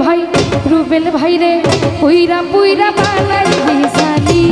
ভাই রুবেল ভাই রে পুইরা পুইরা বানাই বিশালী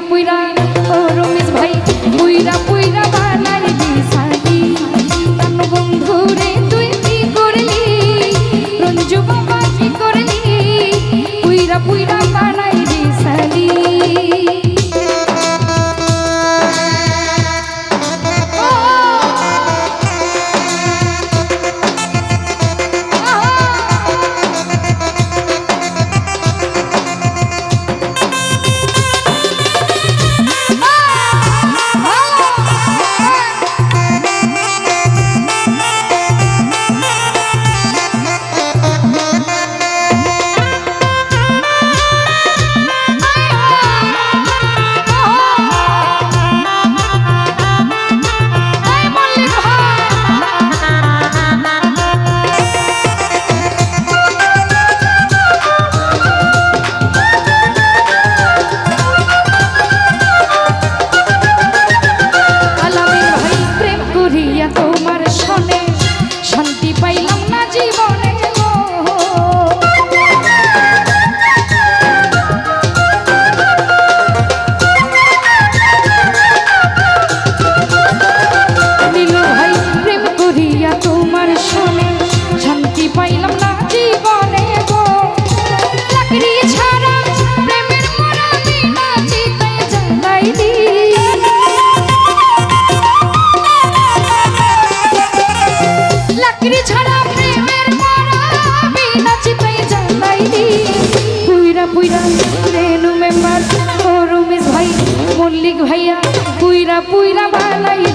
Muy bien, muy. পুইরা বালাই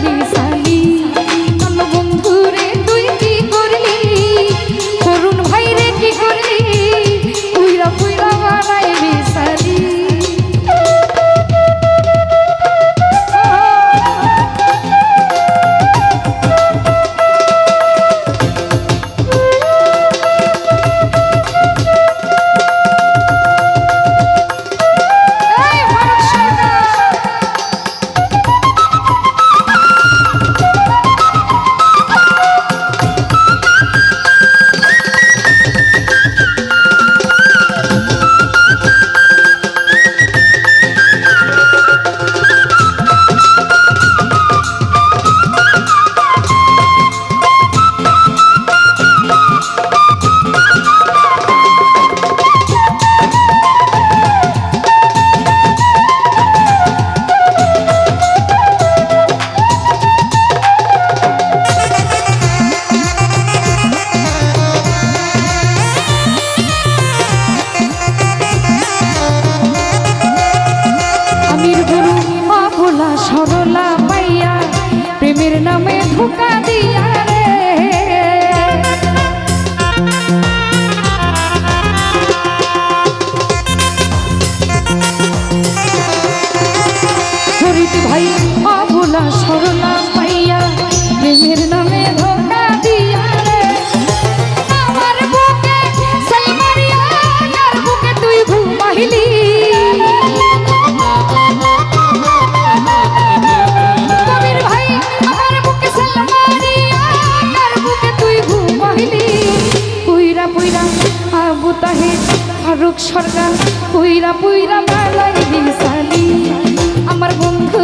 পুইরা পুইরা বালাই দিশালি আমার বন্ধু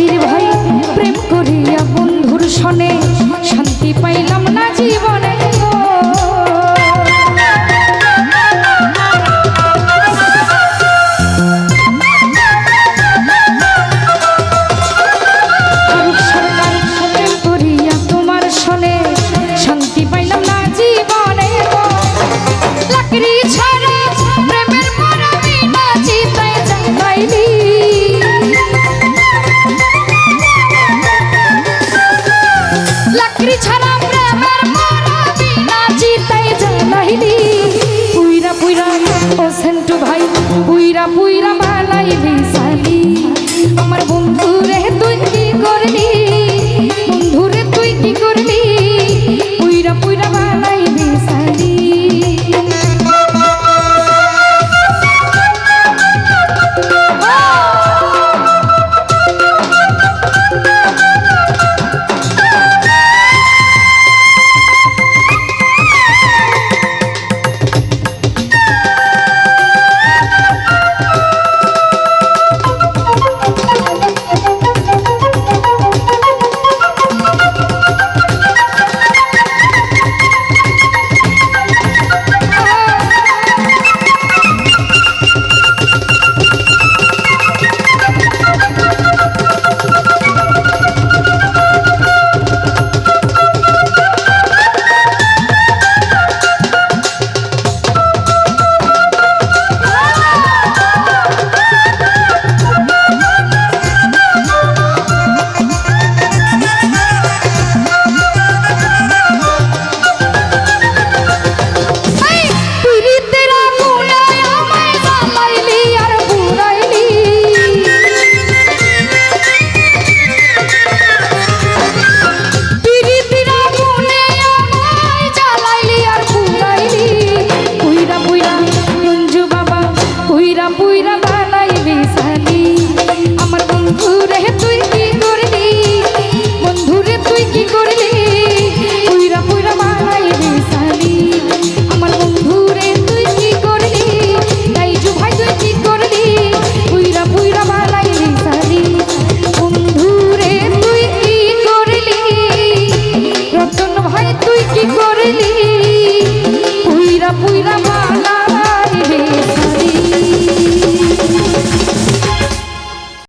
বন্ধুর ভাই প্রেম করিয়া বন্ধুর সনে শান্তি পাইলাম না জীবনে Reach